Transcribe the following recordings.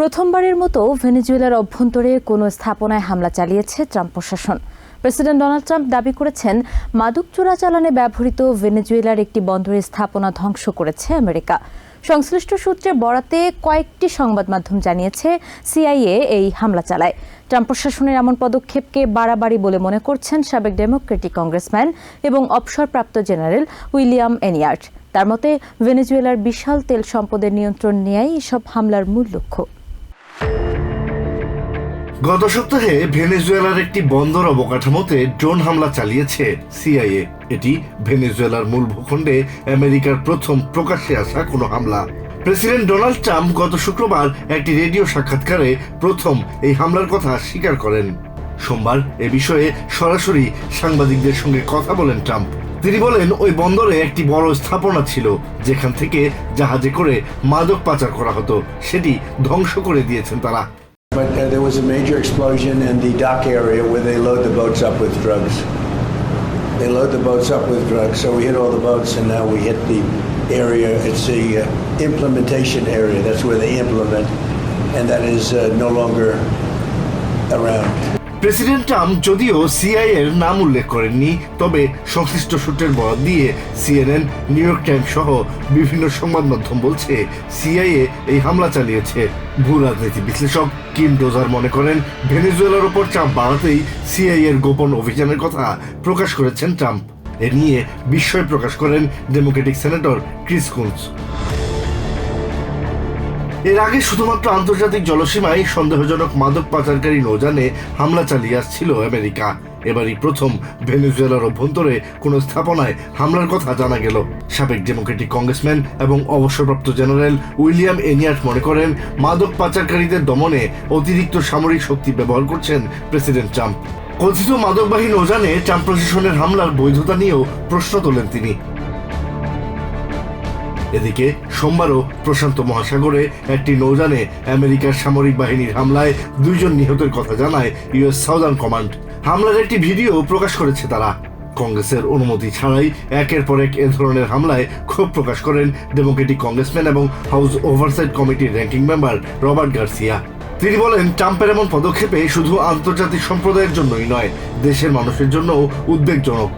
প্রথমবারের মতো ভেনেজুয়েলার অভ্যন্তরে কোনো স্থাপনায় হামলা চালিয়েছে ট্রাম্প প্রশাসন। প্রেসিডেন্ট ডোনাল্ড ট্রাম্প দাবি করেছেন, মাদক চোরাচালানে ব্যবহৃত ভেনেজুয়েলার একটি বন্দরের স্থাপনা ধ্বংস করেছে আমেরিকা। সংশ্লিষ্ট সূত্রে বরাতে কয়েকটি সংবাদ মাধ্যম জানিয়েছে, সিআইএ এই হামলা চালায়। ট্রাম্প প্রশাসনের এমন পদক্ষেপকে বাড়াবাড়ি বলে মনে করছেন সাবেক ডেমোক্রেটিক কংগ্রেসম্যান এবং অবসরপ্রাপ্ত জেনারেল উইলিয়াম এনিয়ার্ট তার মতে, ভেনেজুয়েলার বিশাল তেল সম্পদের নিয়ন্ত্রণ নেয়াই এসব হামলার মূল লক্ষ্য। গত সপ্তাহে ভেনেজুয়েলার একটি বন্দর অবকাঠামোতে ড্রোন হামলা চালিয়েছে সিআইএ। এটি ভেনেজুয়েলার মূল ভূখণ্ডে আমেরিকার প্রথম প্রকাশ্যে আসা কোনো হামলা। প্রেসিডেন্ট ডোনাল্ড ট্রাম্প গত শুক্রবার একটি রেডিও সাক্ষাৎকারে প্রথম এই হামলার কথা স্বীকার করেন। সোমবার এ বিষয়ে সরাসরি সাংবাদিকদের সঙ্গে কথা বলেন ট্রাম্প। তিনি বলেন ওই বন্দরে একটি বড় স্থাপনা ছিল যেখান থেকে জাহাজে করে মাদক পাচার করা হতো সেটি ধ্বংস করে দিয়েছেন তারা But uh, there was a major explosion in the dock area where they load the boats up with drugs. They load the boats up with drugs, so we hit all the boats, and now we hit the area. It's the uh, implementation area. That's where they implement, and that is uh, no longer around. President Trump যদিও CI এর নাম উল্লেখ করেননি, তবে সংশ্লিষ্ট সূত্রের বরাদ দিয়ে CNN new York Times সহ বিভিন্ন সংবাদ মাধ্যম বলছে সিআইএ এই হামলা চালিয়েছে। ভূ রাজনীতি বিশ্লেষক কিম ডোজার মনে করেন, ভেনেজুয়েলার ওপর চাপ বাড়াতেই সিআই এর গোপন অভিযানের কথা প্রকাশ করেছেন ট্রাম্প। এ নিয়ে বিস্ময় প্রকাশ করেন ডেমোক্রেটিক সেনেটর ক্রিস কুন্স। এর আগে শুধুমাত্র আন্তর্জাতিক জলসীমায় সন্দেহজনক মাদক পাচারকারী নৌযানে হামলা চালিয়ে আসছিল আমেরিকা। এবারই প্রথম ভেনেজুয়েলার অভ্যন্তরে কোনো স্থাপনায় হামলার কথা জানা গেল। সাবেক ডেমোক্রেটিক কংগ্রেসম্যান এবং অবসরপ্রাপ্ত জেনারেল উইলিয়াম এনিয়াট মনে করেন, মাদক পাচারকারীদের দমনে অতিরিক্ত সামরিক শক্তি ব্যবহার করছেন প্রেসিডেন্ট ট্রাম্প। কথিত মাদকবাহী নৌযানে ট্রাম্প প্রশাসনের হামলার বৈধতা নিয়েও প্রশ্ন তোলেন তিনি। এদিকে সোমবারও প্রশান্ত মহাসাগরে একটি নৌযানে আমেরিকার সামরিক বাহিনীর হামলায় দুইজন নিহতের কথা জানায় ইউএস সাউদার্ন কমান্ড। হামলার একটি ভিডিও প্রকাশ করেছে তারা। কংগ্রেসের অনুমতি ছাড়াই একের পর এক এ ধরনের হামলায় ক্ষোভ প্রকাশ করেন ডেমোক্রেটিক কংগ্রেসম্যান এবং হাউস ওভারসাইট কমিটির র্যাঙ্কিং মেম্বার রবার্ট গার্সিয়া। তিনি বলেন, ট্রাম্পের এমন পদক্ষেপে শুধু আন্তর্জাতিক সম্প্রদায়ের জন্যই নয়, দেশের মানুষের জন্যও উদ্বেগজনক।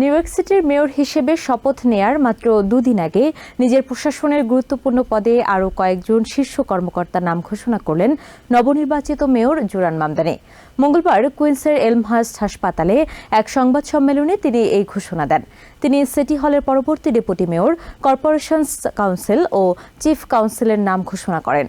নিউ ইয়র্ক সিটির মেয়র হিসেবে শপথ নেয়ার মাত্র দুদিন আগে নিজের প্রশাসনের গুরুত্বপূর্ণ পদে আরও কয়েকজন শীর্ষ কর্মকর্তার নাম ঘোষণা করলেন নবনির্বাচিত মেয়র জুরান মামদানি। মঙ্গলবার কুইন্সের এলমহার্স্ট হাসপাতালে এক সংবাদ সম্মেলনে তিনি এই ঘোষণা দেন। তিনি সিটি হলের পরবর্তী ডেপুটি মেয়র, কর্পোরেশনস কাউন্সিল ও চিফ কাউন্সিলের নাম ঘোষণা করেন।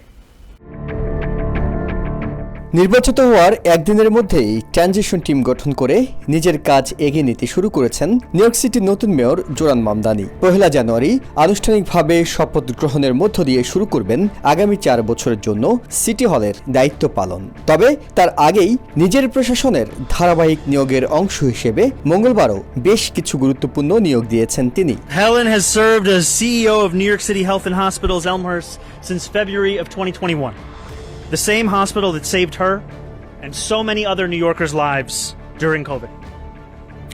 নির্বাচিত হওয়ার একদিনের মধ্যেই ট্রানজিশন টিম গঠন করে নিজের কাজ এগিয়ে নিতে শুরু করেছেন নিউ ইয়র্ক সিটির নতুন মেয়র জোরান মামদানি। পহেলা জানুয়ারি আনুষ্ঠানিকভাবে শপথ গ্রহণের মধ্য দিয়ে শুরু করবেন আগামী চার বছরের জন্য সিটি হলের দায়িত্ব পালন। তবে তার আগেই নিজের প্রশাসনের ধারাবাহিক নিয়োগের অংশ হিসেবে মঙ্গলবারও বেশ কিছু গুরুত্বপূর্ণ নিয়োগ দিয়েছেন তিনি। Helen has served as CEO of New York City Health and Hospitals Elmhurst since February of 2021. The same hospital that saved her and so many other New Yorkers' lives during COVID.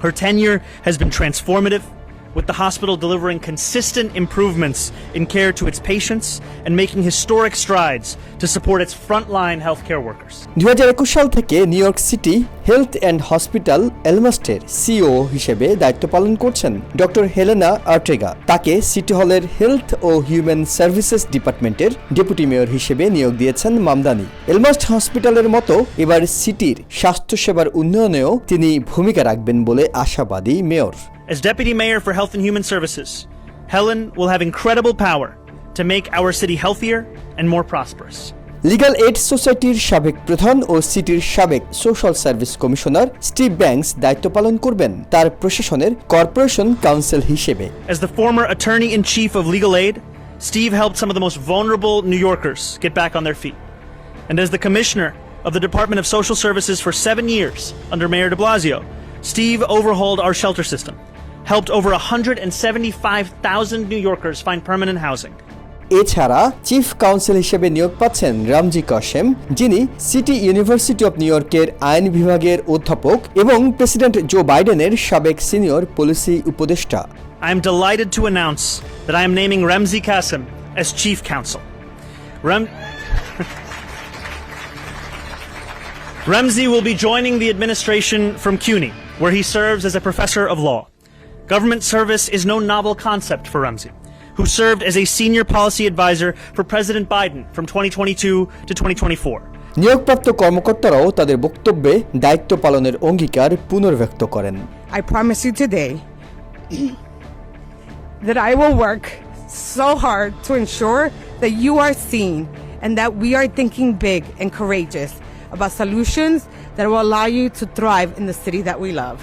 Her tenure has been transformative, with the hospital delivering consistent improvements in care to its patients and making historic strides to support its frontline healthcare workers. দু হাজার একুশ সাল থেকে New York city health and hospital এলমাস্টের CEO হিসেবে দায়িত্ব পালন করছেন doctor Helena আর্টেগা। তাকে সিটি হলের হেলথ ও হিউম্যান সার্ভিসেস ডিপার্টমেন্টের ডেপুটি মেয়র হিসেবে নিয়োগ দিয়েছেন মামদানি। এলমাস্ট হসপিটালের মতো এবার সিটির স্বাস্থ্যসেবার উন্নয়নেও তিনি ভূমিকা রাখবেন বলে আশাবাদী mayor. As Deputy Mayor for Health and Human Services, Helen will have incredible power to make our city healthier and more prosperous. Legal aid সোসাইটির সাবেক প্রধান ও সিটির সাবেক social service commissioner Steve Banks দায়িত্ব পালন করবেন তার প্রশাসনের কর্পোরেশন কাউন্সিল হিসেবে As the former Attorney in Chief of Legal Aid, Steve helped some of the most vulnerable New Yorkers get back on their feet. And as the Commissioner of the Department of Social Services for seven years under Mayor de Blasio, Steve overhauled our shelter system, helped over 175,000 New Yorkers find permanent housing. এছাড়া chief council হিসেবে নিয়োগ পাচ্ছেন রামজি কাশেম যিনি city university of new ইয়র্কের আইন বিভাগের অধ্যাপক এবং প্রেসিডেন্ট জো বাইডেনের সাবেক সিনিয়র পলিসি উপদেষ্টা I am delighted to announce that I am naming Ramzi Qasim as Chief Counsel. Rem- Remzi will be joining the administration from CUNY, where he serves as a professor of law. Government service is no novel concept for Remzi, who served as a senior policy advisor for President Biden from 2022 to 2024. নিয়োগপ্রাপ্ত কর্মকর্তারাও তাদের বক্তব্যে দায়িত্ব পালনের অঙ্গীকার পুনর্ব্যক্ত করেন I promise you today that I will work so hard to ensure that you are seen and that we are thinking big and courageous about solutions that will allow you to thrive in the city that we love.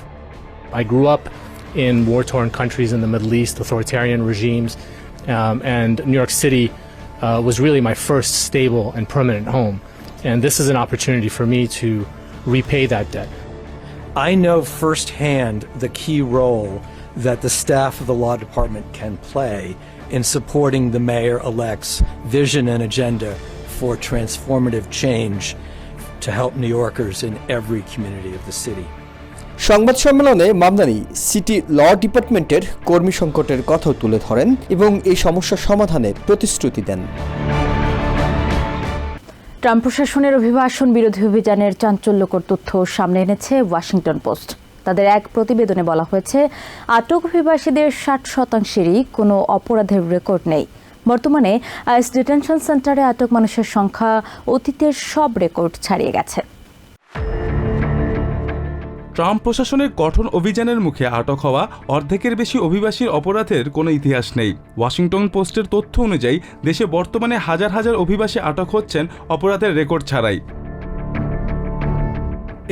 I grew up in war torn countries in the Middle East, authoritarian regimes, um, and New York City uh, was really my first stable and permanent home. And this is an opportunity for me to repay that debt. I know firsthand the key role that the staff of the law department can play in supporting the mayor elect's vision and agenda for transformative change to help New Yorkers in every community of the city. সংবাদ সম্মেলনে Mamdani city ল ডিপার্টমেন্টের কর্মী সংকটের কথাও তুলে ধরেন এবং এই সমস্যা সমাধানের প্রতিশ্রুতি দেন। ট্রাম্প প্রশাসনের অভিবাসন বিরোধী অভিযানের চাঞ্চল্যকর তথ্য সামনে এনেছে ওয়াশিংটন পোস্ট। তাদের এক প্রতিবেদনে বলা হয়েছে, আটক অভিবাসীদের ষাট শতাংশেরই কোনো অপরাধের রেকর্ড নেই। বর্তমানে আইস ডিটেনশন সেন্টারে আটক মানুষের সংখ্যা অতীতের সব রেকর্ড ছাড়িয়ে গেছে। ট্রাম্প প্রশাসনের কঠোর অভিযানের মুখে আটক হওয়া অর্ধেকের বেশি অভিবাসীর অপরাধের কোনো ইতিহাস নেই। ওয়াশিংটন পোস্টের তথ্য অনুযায়ী, দেশে বর্তমানে হাজার হাজার অভিবাসী আটক হচ্ছেন অপরাধের রেকর্ড ছাড়াই।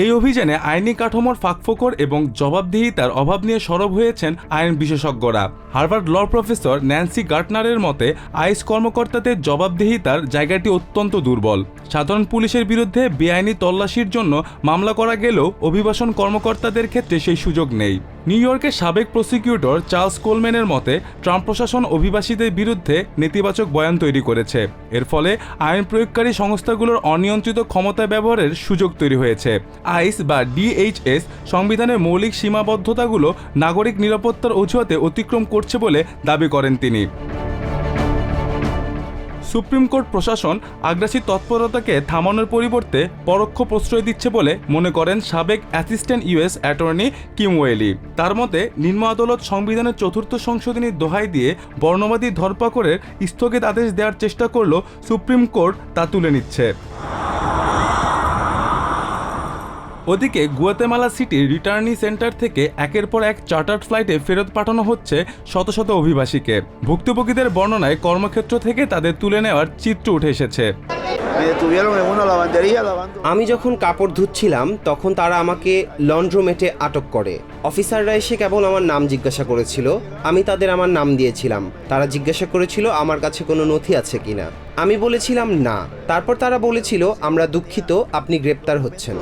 এই অভিযানে আইনি কাঠামোর ফাঁকফোকর এবং জবাবদিহিতার অভাব নিয়ে সরব হয়েছেন আইন বিশেষজ্ঞরা। হার্ভার্ড ল প্রফেসর ন্যান্সি গার্টনারের মতে আইস কর্মকর্তাদের জবাবদিহিতার জায়গাটি অত্যন্ত দুর্বল। সাধারণ পুলিশের বিরুদ্ধে বেআইনি তল্লাশির জন্য মামলা করা গেলেও অভিবাসন কর্মকর্তাদের ক্ষেত্রে সেই সুযোগ নেই। নিউ ইয়র্কের সাবেক প্রসিকিউটর চার্লস কোলম্যানের মতে, ট্রাম্প প্রশাসন অভিবাসীদের বিরুদ্ধে নেতিবাচক বয়ান তৈরি করেছে। এর ফলে আইন প্রয়োগকারী সংস্থাগুলোর অনিয়ন্ত্রিত ক্ষমতা ব্যবহারের সুযোগ তৈরি হয়েছে। আইস বা ডিএইচএস সংবিধানের মৌলিক সীমাবদ্ধতাগুলো নাগরিক নিরাপত্তার অজুহাতে অতিক্রম করছে বলে দাবি করেন তিনি। সুপ্রিম কোর্ট প্রশাসন আগ্রাসী তৎপরতাকে থামানোর পরিবর্তে পরোক্ষ প্রশ্রয় দিচ্ছে বলে মনে করেন সাবেক assistant US attorney Kim Wehle. তার মতে, নিম্ন আদালত সংবিধানের চতুর্থ সংশোধনী দোহাই দিয়ে বর্ণবাদী ধরপাকড়ের স্থগিত আদেশ দেওয়ার চেষ্টা করলেও সুপ্রিম কোর্ট তা তুলে নিচ্ছে। ওদিকে গুয়াতেমালা সিটির রিটার্নি সেন্টার থেকে একের পর এক চার্টার্ড ফ্লাইটে ফেরত পাঠানো হচ্ছে শত শত অভিবাসীকে। ভুক্তভোগীদের বর্ণনায় কর্মক্ষেত্র থেকে তাদের তুলে নেওয়ার চিত্র উঠে এসেছে। আমি যখন কাপড় ধুচ্ছিলাম তখন তারা আমাকে লন্ড্রোমেটে আটক করে। অফিসাররা এসে কেবল আমার নাম জিজ্ঞাসা করেছিল। আমি তাদের আমার নাম দিয়েছিলাম। তারা জিজ্ঞাসা করেছিল আমার কাছে কোনো নথি আছে কিনা? আমি বলেছিলাম না। তারপর তারা বলেছিল আমরা দুঃখিত আপনি গ্রেপ্তার হচ্ছেন।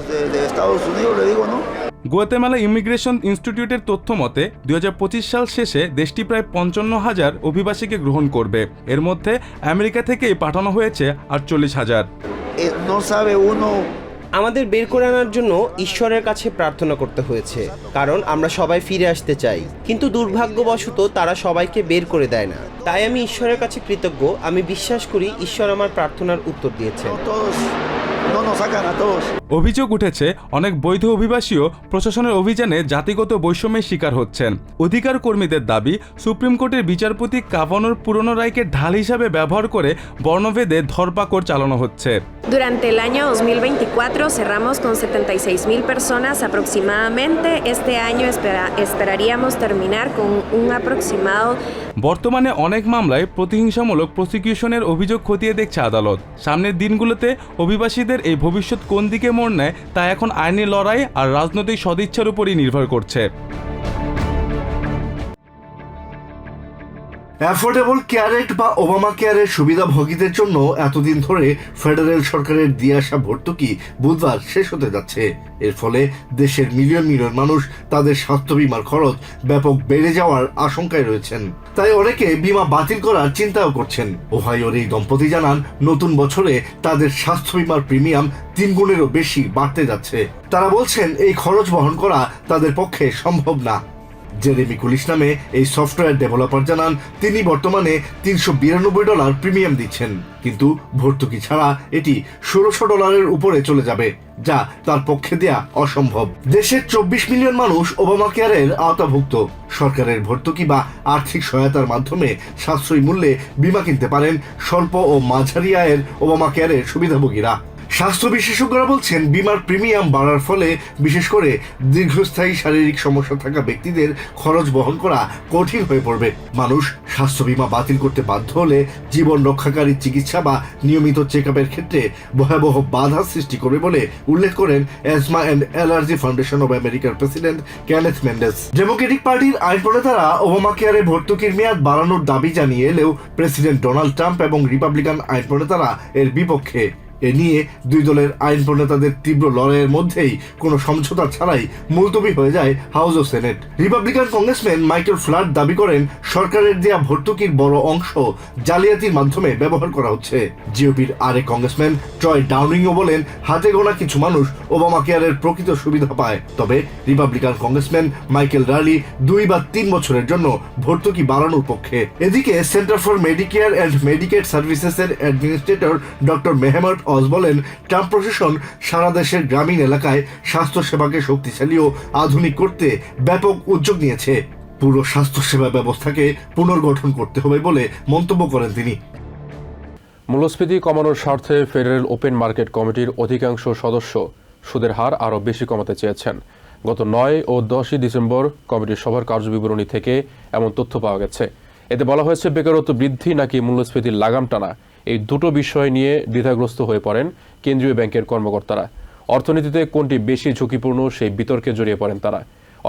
গুয়াতেমালা ইমিগ্রেশন ইনস্টিটিউটের তথ্য মতে দুই হাজার পঁচিশ সাল শেষে দেশটি প্রায় পঞ্চান্ন হাজার অভিবাসীকে গ্রহণ করবে। এর মধ্যে আমেরিকা থেকেই পাঠানো হয়েছে আটচল্লিশ হাজার। আমাদের বের করে আনার জন্য ঈশ্বরের কাছে প্রার্থনা করতে হয়েছে, কারণ আমরা সবাই ফিরে আসতে চাই। কিন্তু দুর্ভাগ্যবশত তারা সবাইকে বের করে দেয় না। তাই আমি ঈশ্বরের কাছে কৃতজ্ঞ। আমি বিশ্বাস করি ঈশ্বর আমার প্রার্থনার উত্তর দিয়েছেন। অভিযোগ উঠেছে অনেক বৈধ অভিবাসীও প্রশাসনের অভিযানে জাতিগত বৈষম্যের শিকার হচ্ছেন। অধিকার কর্মীদের দাবি সুপ্রিম কোর্টের বিচারপতি কাভানোর পুরনো রায়কে ঢাল হিসাবে ব্যবহার করে বর্ণভেদে ধরপাকড় চালানো হচ্ছে। Durante el año 2024 cerramos con 76 mil personas aproximadamente. Este año espera- esperaríamos terminar con un aproximado বর্তমানে অনেক মামলায় প্রতিহিংসামূলক প্রসিকিউশনের অভিযোগ খতিয়ে দেখছে আদালত। সামনের দিনগুলোতে অভিবাসীদের এই ভবিষ্যৎ কোন দিকে মোড় নেয় তা এখন আইনি লড়াই আর রাজনৈতিক সদিচ্ছার উপরই নির্ভর করছে। অ্যাফোর্ডেবল কেয়ারেট বা ওবামা কেয়ারের সুবিধাভোগীদের জন্য এতদিন ধরে ফেডারেল সরকারের দিয়ে আসা ভর্তুকি বুধবার শেষ হতে যাচ্ছে। এর ফলে দেশের মিলিয়ন মিলিয়ন মানুষ তাদের স্বাস্থ্য বিমার খরচ ব্যাপক বেড়ে যাওয়ার আশঙ্কায় রয়েছেন। তাই অনেকে বিমা বাতিল করার চিন্তাও করছেন। ওহাইওর এই দম্পতি জানান, নতুন বছরে তাদের স্বাস্থ্য বিমার প্রিমিয়াম তিন গুণেরও বেশি বাড়তে যাচ্ছে। তারা বলছেন, এই খরচ বহন করা তাদের পক্ষে সম্ভব না। জেরেমি কুলিশ নামে এই সফটওয়্যার ডেভেলপার জানান, তিনি বর্তমানে তিনশো বিরানব্বই ডলার প্রিমিয়াম দিচ্ছেন। কিন্তু ভর্তুকি ছাড়া এটি ষোলোশো ডলারের উপরে চলে যাবে, যা তার পক্ষে দেয়া অসম্ভব। দেশের চব্বিশ মিলিয়ন মানুষ ওবামা কেয়ারের আওতাভুক্ত। সরকারের ভর্তুকি বা আর্থিক সহায়তার মাধ্যমে সাশ্রয়ী মূল্যে বীমা কিনতে পারেন স্বল্প ও মাঝারি আয়ের ওবামা কেয়ারের সুবিধাভোগীরা। স্বাস্থ্য বিশেষজ্ঞরা বলছেন, বিমার প্রিমিয়াম বাড়ার ফলে বিশেষ করে দীর্ঘস্থায়ী শারীরিক সমস্যা থাকা ব্যক্তিদের খরচ বহন করা কঠিন হয়ে পড়বে। মানুষ স্বাস্থ্য বিমা বাতিল করতে বাধ্য হলে জীবন রক্ষাকারী চিকিৎসা বা নিয়মিত চেক আপের ক্ষেত্রে ভয়াবহ বাধা সৃষ্টি করবে বলে উল্লেখ করেন asthma and allergy foundation of আমেরিকার প্রেসিডেন্ট ক্যানেথ মেন্ডেস ডেমোক্রেটিক পার্টির আইন প্রণেতারা ওবামা কেয়ারে ভর্তুকির মেয়াদ বাড়ানোর দাবি জানিয়ে এলেও প্রেসিডেন্ট ডোনাল্ড ট্রাম্প এবং রিপাবলিকান আইন প্রণেতারা এর বিপক্ষে এ নিয়ে দুই দলের আইন প্রণেতাদের তীব্র লড়াইয়ের মধ্যেই কোনো সমঝোতা ছাড়াই মুলতবি হয়ে যায় হাউস ও Senate. Republican congressman Michael Flood দাবি করেন, সরকারের দেয়া ভর্তুকির বড় অংশ জালিয়াতির মাধ্যমে ব্যবহার করা হচ্ছে। জিওপির আরেক কংগ্রেসম্যান ট্রয় ডাউনিংও বলেন, হাতে গোনা কিছু মানুষ ওবামা কেয়ারের প্রকৃত সুবিধা পায়। তবে রিপাবলিকান কংগ্রেসম্যান মাইকেল রালি দুই বা তিন বছরের জন্য ভর্তুকি বাড়ানোর পক্ষে। এদিকে Center for Medicare and Medicaid সার্ভিসেসের administrator doctor Mehmet Oz বলেন ট্রাম্প প্রশাসন সারা দেশের গ্রামীণ এলাকায় স্বাস্থ্য সেবাকে শক্তিশালী ও আধুনিক করতে ব্যাপক উদ্যোগ নিয়েছে। পুরো স্বাস্থ্যসেবা ব্যবস্থাকে পুনর্গঠন করতে হবে বলে মন্তব্য করেন তিনি। মূল্যস্ফীতি কমানোর স্বার্থে ফেডারেল ওপেন মার্কেট কমিটির অধিকাংশ সদস্য সুদের হার আরও বেশি কমাতে চেয়েছেন। গত নয় ও দশই ডিসেম্বর কমিটির সভার কার্যবিবরণী থেকে এমন তথ্য পাওয়া গেছে। এতে বলা হয়েছে, বেকারত্ব বৃদ্ধি নাকি মূল্যস্ফীতির লাগাম টানা এই দুটো বিষয় নিয়ে দ্বিধাগ্রস্ত হয়ে পড়েন কেন্দ্রীয় ব্যাংকের কর্মকর্তারা। অর্থনীতিতে কোনটি বেশি ঝুঁকিপূর্ণ সেই বিতর্কে জড়িয়ে পড়েন তারা।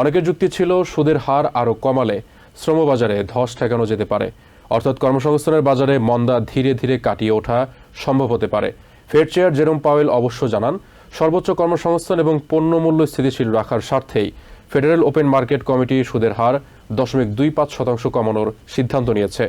অনেকের যুক্তি ছিল, সুদের হার আরও কমালে শ্রমবাজারে ধস ঠেকানো যেতে পারে। অর্থাৎ কর্মসংস্থানের বাজারে মন্দা ধীরে ধীরে কাটিয়ে ওঠা সম্ভব হতে পারে। ফেড চেয়ার জেরোম পাওয়েল অবশ্য জানান, সর্বোচ্চ কর্মসংস্থান এবং পণ্য মূল্য স্থিতিশীল রাখার স্বার্থেই ফেডারেল ওপেন মার্কেট কমিটি সুদের হার দশমিক দুই পাঁচ শতাংশ কমানোর সিদ্ধান্ত নিয়েছে।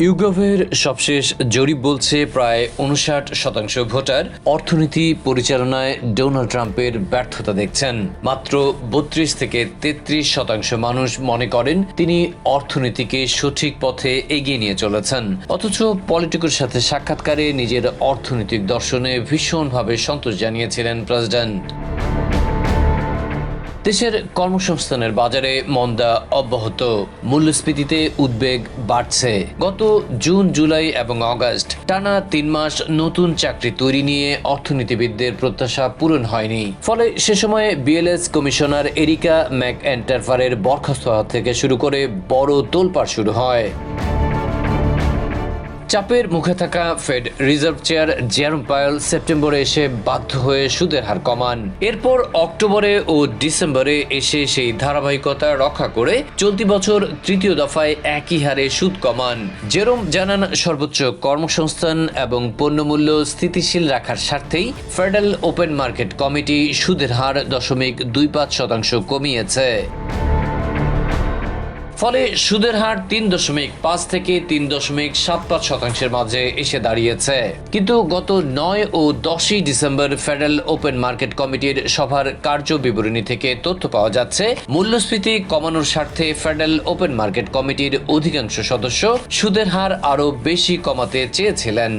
ইউগভের সবশেষ জরিপ বলছে প্রায় উনষাট শতাংশ ভোটার অর্থনীতি পরিচালনায় ডোনাল্ড ট্রাম্পের ব্যর্থতা দেখছেন। মাত্র বত্রিশ থেকে তেত্রিশ শতাংশ মানুষ মনে করেন তিনি অর্থনীতিকে সঠিক পথে এগিয়ে নিয়ে চলেছেন। অথচ পলিটিকোর সাথে সাক্ষাৎকারে নিজের অর্থনৈতিক দর্শনে ভীষণভাবে সন্তোষ জানিয়েছিলেন প্রেসিডেন্ট। দেশের কর্মসংস্থানের বাজারে মন্দা অব্যাহত। মূল্যস্ফীতিতে উদ্বেগ বাড়ছে। গত জুন, জুলাই এবং আগস্ট টানা তিন মাস নতুন চাকরি তৈরি নিয়ে অর্থনীতিবিদদের প্রত্যাশা পূরণ হয়নি। ফলে সে সময়ে বিএলএস কমিশনার এরিকা ম্যাক এন্টারফারের বরখাস্ত হওয়া থেকে শুরু করে বড় তোলপাড় শুরু হয়। চাপের মুখে থাকা Fed reserve chair Jerome Powell সেপ্টেম্বরে এসে বাধ্য হয়ে সুদের হার কমান। এরপর অক্টোবরে ও ডিসেম্বরে এসে সেই ধারাবাহিকতা রক্ষা করে চলতি বছর তৃতীয় দফায় একই হারে সুদ কমান। জেরোম জানান, সর্বোচ্চ কর্মসংস্থান এবং পণ্যমূল্য স্থিতিশীল রাখার স্বার্থেই ফেডারেল ওপেন মার্কেট কমিটি সুদের হার দশমিক দুই পাঁচ শতাংশ কমিয়েছে। ফলে সুদের হার তিন দশমিক পাঁচ থেকে তিন দশমিক সাত পাঁচ শতাংশের মাঝে এসে দাঁড়িয়েছে। কিন্তু গত নয় ও দশই ডিসেম্বর ফেডারেল ওপেন মার্কেট কমিটির সভার কার্য বিবরণী থেকে তথ্য পাওয়া যাচ্ছে, মূল্যস্ফীতি কমানোর স্বার্থে ফেডারেল ওপেন মার্কেট কমিটির অধিকাংশ সদস্য সুদের হার আরও বেশি কমাতে চেয়েছিলেন।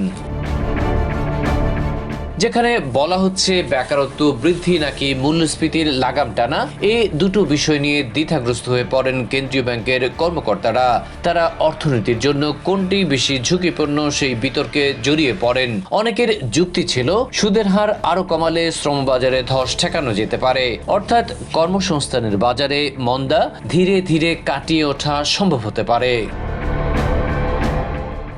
যেখানে বলা হচ্ছে বেকারত্ব বৃদ্ধি নাকি মূল্যস্ফীতির লাগাম টানা এই দুটো বিষয় নিয়ে দ্বিধাগ্রস্ত হয়ে পড়েন কেন্দ্রীয় ব্যাংকের কর্মকর্তারা। তারা অর্থনীতির জন্য কোনটি বেশি ঝুঁকিপূর্ণ সেই বিতর্কে জড়িয়ে পড়েন। অনেকের যুক্তি ছিল, সুদের হার আরও কমালে শ্রমবাজারে ধস ঠেকানো যেতে পারে। অর্থাৎ কর্মসংস্থানের বাজারে মন্দা ধীরে ধীরে কাটিয়ে ওঠা সম্ভব হতে পারে।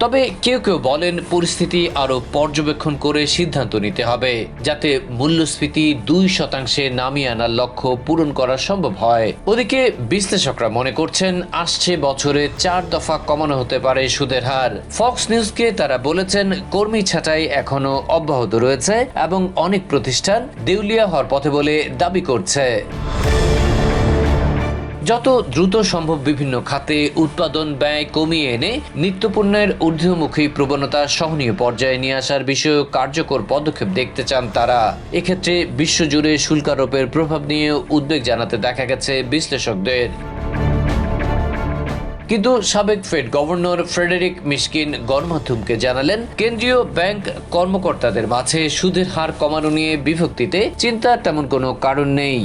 তবে কেউ কেউ বলেন পরিস্থিতি আরও পর্যবেক্ষণ করে সিদ্ধান্ত নিতে হবে, যাতে মূল্যস্ফীতি দুই শতাংশে নামিয়ে আনার লক্ষ্য পূরণ করা সম্ভব হয়। ওদিকে বিশ্লেষকরা মনে করছেন, আসছে বছরে চার দফা কমানো হতে পারে সুদের হার। ফক্স নিউজকে তারা বলেছেন, কর্মী ছাঁটাই এখনও অব্যাহত রয়েছে এবং অনেক প্রতিষ্ঠান দেউলিয়া হওয়ার পথে বলে দাবি করছে। যত দ্রুত সম্ভব বিভিন্ন খাতে উৎপাদন ব্যয় কমিয়ে এনে নিত্যপণ্যের ঊর্ধ্বমুখী প্রবণতা সহনীয় পর্যায়ে নিয়ে আসার বিষয়ে কার্যকর পদক্ষেপ দেখতে চান তারা। এক্ষেত্রে বিশ্বজুড়ে শুল্ক আরোপের প্রভাব নিয়ে উদ্বেগ জানাতে দেখা গেছে বিশ্লেষকদের। কিন্তু সাবেক ফেড গভর্নর ফ্রেডেরিক মিশকিন গণমাধ্যমকে জানালেন, কেন্দ্রীয় ব্যাংক কর্মকর্তাদের মাঝে সুদের হার কমানো নিয়ে বিভক্তিতে চিন্তার তেমন কোনো কারণ নেই।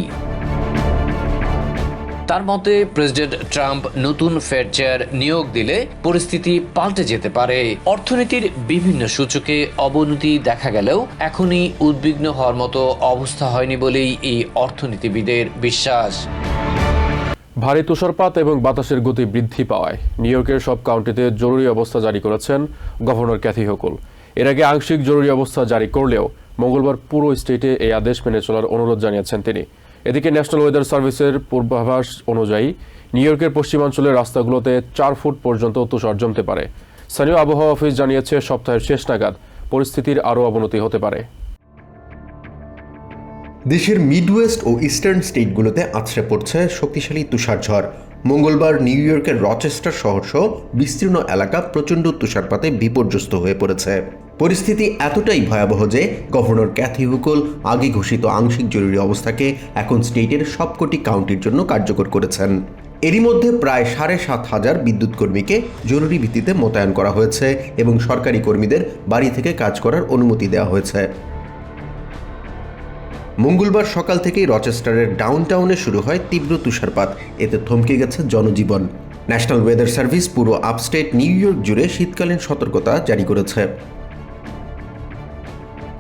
তার মতে, প্রেসিডেন্ট ট্রাম্প নতুন ফেড চেয়ার নিয়োগ দিলে পরিস্থিতি পাল্টে যেতে পারে। অর্থনীতির বিভিন্ন সূচকে অবনতি দেখা গেলেও এখনই উদ্বিগ্ন হওয়ার মতো অবস্থা হয়নি বলেই এই অর্থনীতিবিদের বিশ্বাস। ভারী তুষারপাত এবং বাতাসের গতি বৃদ্ধি পাওয়ায় নিউ ইয়র্কের সব কাউন্টিতে জরুরি অবস্থা জারি করেছেন গভর্নর ক্যাথি হকুল। এর আগে আংশিক জরুরি অবস্থা জারি করলেও মঙ্গলবার পুরো স্টেটে এই আদেশ মেনে চলার অনুরোধ জানিয়েছেন তিনি। এদিকে ন্যাশনাল ওয়েদার সার্ভিসের পূর্বাভাস অনুযায়ী নিউ ইয়র্কের পশ্চিমাঞ্চলের রাস্তাগুলোতে চার ফুট পর্যন্ত তুষার জমতে পারে। স্থানীয় আবহাওয়া অফিস জানিয়েছে, সপ্তাহের শেষ নাগাদ পরিস্থিতির আরও অবনতি হতে পারে। দেশের মিডওয়েস্ট ও ইস্টার্ন স্টেটগুলোতে আছড়ে পড়ছে শক্তিশালী তুষারঝড় মঙ্গলবার নিউ ইয়র্কের রচেস্টার শহর সহ বিস্তীর্ণ এলাকা প্রচণ্ড তুষারপাতে বিপর্যস্ত হয়ে পড়েছে। পরিস্থিতি এতটাই ভয়াবহ যে গভর্নর ক্যাথি হুকল আগে ঘোষিত আংশিক জরুরি অবস্থাকে এখন স্টেটের সবকটি কাউন্টির জন্য কার্যকর করেছেন। এরই মধ্যে প্রায় সাড়ে সাত হাজার বিদ্যুৎ কর্মীকে জরুরি ভিত্তিতে মোতায়েন করা হয়েছে এবং সরকারি কর্মীদের বাড়ি থেকে কাজ করার অনুমতি দেওয়া হয়েছে। মঙ্গলবার সকাল থেকেই রচেস্টারের ডাউনটাউনে শুরু হয় তীব্র তুষারপাত। এতে থমকে গেছে জনজীবন। ন্যাশনাল ওয়েদার সার্ভিস পুরো আপস্টেট নিউ ইয়র্ক জুড়ে শীতকালীন সতর্কতা জারি করেছে।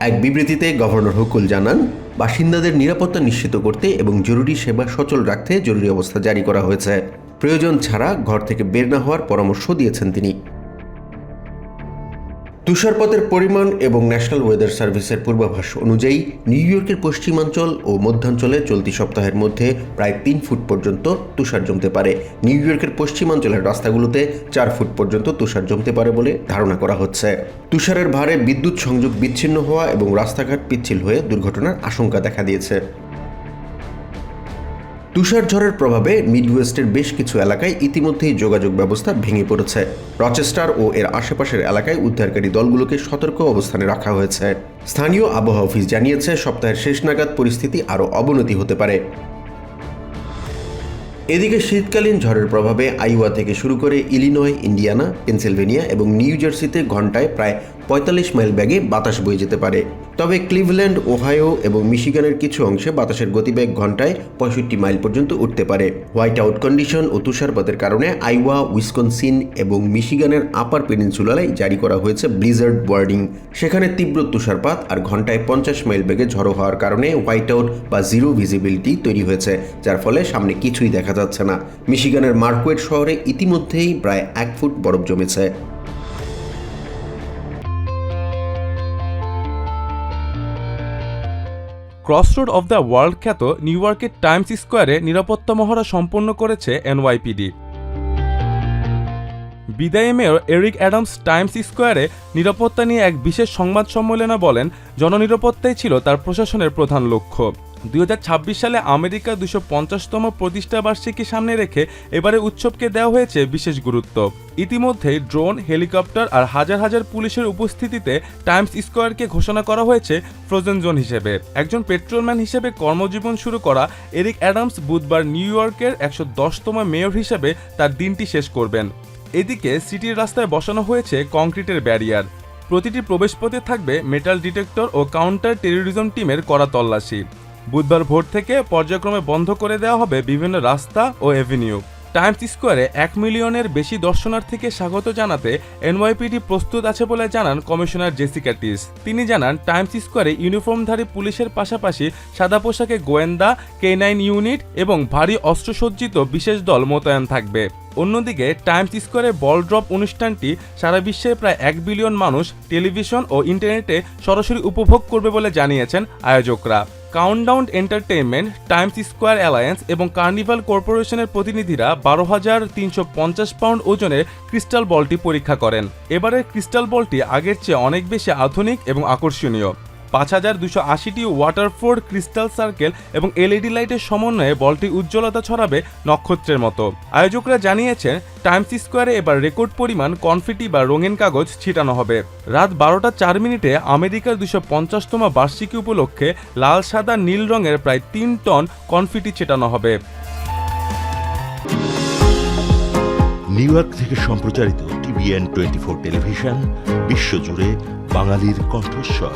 এক বিবৃতিতে গভর্নর হুকুল জানান, বাসিন্দাদের নিরাপত্তা নিশ্চিত করতে এবং জরুরি সেবা সচল রাখতে জরুরি অবস্থা জারি করা হয়েছে। প্রয়োজন ছাড়া ঘর থেকে বের না হওয়ার পরামর্শ দিয়েছেন তিনি। তুষারপাতের পরিমাণ এবং ন্যাশনাল ওয়েদার সার্ভিসের পূর্বাভাস অনুযায়ী নিউ ইয়র্কের পশ্চিমাঞ্চল ও মধ্যাঞ্চলে চলতি সপ্তাহের মধ্যে প্রায় তিন ফুট পর্যন্ত তুষার জমতে পারে। নিউ ইয়র্কের পশ্চিমাঞ্চলের রাস্তাগুলোতে চার ফুট পর্যন্ত তুষার জমতে পারে বলে ধারণা করা হচ্ছে। তুষারের ভারে বিদ্যুৎ সংযোগ বিচ্ছিন্ন হওয়া এবং রাস্তাঘাট পিচ্ছিল হয়ে দুর্ঘটনার আশঙ্কা দেখা দিয়েছে। তুষার ঝড়ের প্রভাবে মিডওয়েস্টের বেশ কিছু এলাকায় ইতিমধ্যেই যোগাযোগ ব্যবস্থা ভেঙে পড়েছে। রচেস্টার ও এর আশেপাশের এলাকায় উদ্ধারকারী দলগুলোকে সতর্ক অবস্থানে রাখা হয়েছে। স্থানীয় আবহাওয়া অফিস জানিয়েছে, সপ্তাহের শেষ নাগাদ পরিস্থিতি আরও অবনতি হতে পারে। এদিকে শীতকালীন ঝড়ের প্রভাবে আইওয়া থেকে শুরু করে ইলিনয়, ইন্ডিয়ানা, পেনসিলভেনিয়া এবং নিউ জার্সিতে ঘন্টায় প্রায় পঁয়তাল্লিশ মাইল ব্যাগে বাতাস বয়ে যেতে পারে। তবে ক্লিভল্যান্ড, ওহাইও এবং মিশিগানের কিছু অংশে বাতাসের গতিবেগ ঘন্টায় পঁয়ষট্টি মাইল পর্যন্ত উঠতে পারে। হোয়াইট আউট কন্ডিশন ও তুষারপাতের কারণে আইওয়া, উইসকনসিন এবং মিশিগানের আপার পেনিনসুলায় জারি করা হয়েছে ব্লিজার্ড ওয়ার্ডিং সেখানে তীব্র তুষারপাত আর ঘন্টায় পঞ্চাশ মাইল বেগে ঝড়ো হওয়ার কারণে হোয়াইট আউট বা জিরো ভিজিবিলিটি তৈরি হয়েছে, যার ফলে সামনে কিছুই দেখা যাচ্ছে না। মিশিগানের মার্কুয়েট শহরে ইতিমধ্যেই প্রায় এক ফুট বরফ জমেছে। ক্রসরোড অব দ্য ওয়ার্ল্ড খ্যাত নিউ ইয়র্কের টাইমস স্কোয়ারে নিরাপত্তা মহড়া সম্পন্ন করেছে এনওয়াইপিডি। বিদায়ী মেয়র এরিক অ্যাডামস টাইমস স্কোয়ারে নিরাপত্তা নিয়ে এক বিশেষ সংবাদ সম্মেলনে বলেন, জননিরাপত্তাই ছিল তার প্রশাসনের প্রধান লক্ষ্য। দুই হাজার ছাব্বিশ সালে আমেরিকা দুশো পঞ্চাশতম প্রতিষ্ঠা বার্ষিকী সামনে রেখে এবারে উৎসবকে দেওয়া হয়েছে বিশেষ গুরুত্ব। ইতিমধ্যেই ড্রোন, হেলিকপ্টার আর হাজার হাজার পুলিশের উপস্থিতিতে টাইমস স্কোয়ারকে ঘোষণা করা হয়েছে ফ্রোজেন জোন হিসেবে। একজন পেট্রোলম্যান হিসেবে কর্মজীবন শুরু করা এরিক অ্যাডামস বুধবার নিউ ইয়র্কের একশো দশতম মেয়র হিসেবে তার দিনটি শেষ করবেন। এদিকে সিটির রাস্তায় বসানো হয়েছে কংক্রিটের ব্যারিয়ার। প্রতিটি প্রবেশপথে থাকবে মেটাল ডিটেক্টর ও কাউন্টার টেরোরিজম টিমের কড়া তল্লাশি। বুধবার ভোর থেকে পর্যায়ক্রমে বন্ধ করে দেওয়া হবে বিভিন্ন রাস্তা ও এভিনিউ। টাইমস স্কোয়ারে এক মিলিয়নের বেশি দর্শনার্থীকে স্বাগত জানাতে এনওয়াইপিটি প্রস্তুত আছে বলে জানান কমিশনার জেসিকা টিস। তিনি জানান, টাইমস স্কোয়ারে ইউনিফর্মধারী পুলিশের পাশাপাশি সাদা পোশাকে গোয়েন্দা কে নাইন ইউনিট এবং ভারী অস্ত্রসজ্জিত বিশেষ দল মোতায়েন থাকবে। অন্যদিকে, টাইমস স্কোয়ারে বল ড্রপ অনুষ্ঠানটি সারা বিশ্বের প্রায় এক বিলিয়ন মানুষ টেলিভিশন ও ইন্টারনেটে সরাসরি উপভোগ করবে বলে জানিয়েছেন আয়োজকরা। Countdown entertainment Times Square alliance এবং কার্নিভাল কর্পোরেশনের প্রতিনিধিরা বারো হাজার তিনশো পঞ্চাশ পাউন্ড ওজনের ক্রিস্টাল বলটি পরীক্ষা করেন। এবারের ক্রিস্টাল বলটি আগের চেয়ে অনেক বেশি আধুনিক এবং আকর্ষণীয়। পাঁচ হাজার দুশো আশিটি ওয়াটারফোর্ড ক্রিস্টাল সার্কেল এবং এলইডি লাইটের সমন্বয়ে বলটি উজ্জ্বলতা ছড়াবে নক্ষত্রের মতো। আয়োজকরা জানিয়েছেন টাইমস স্কোয়ারে এবার রেকর্ড পরিমাণ কনফিটি বা রঙিন কাগজ ছিটানো হবে। রাত বারোটা চার মিনিটে আমেরিকার দুশো পঞ্চাশতম বার্ষিকী উপলক্ষে লাল, সাদা, নীল রঙের প্রায় তিন টন কনফিটি ছেটানো হবে। নিউ ইয়র্ক থেকে সম্প্রচারিত টিভিএন টোয়েন্টি ফোর টেলিভিশন বিশ্বজুড়ে বাঙালির কণ্ঠস্বর।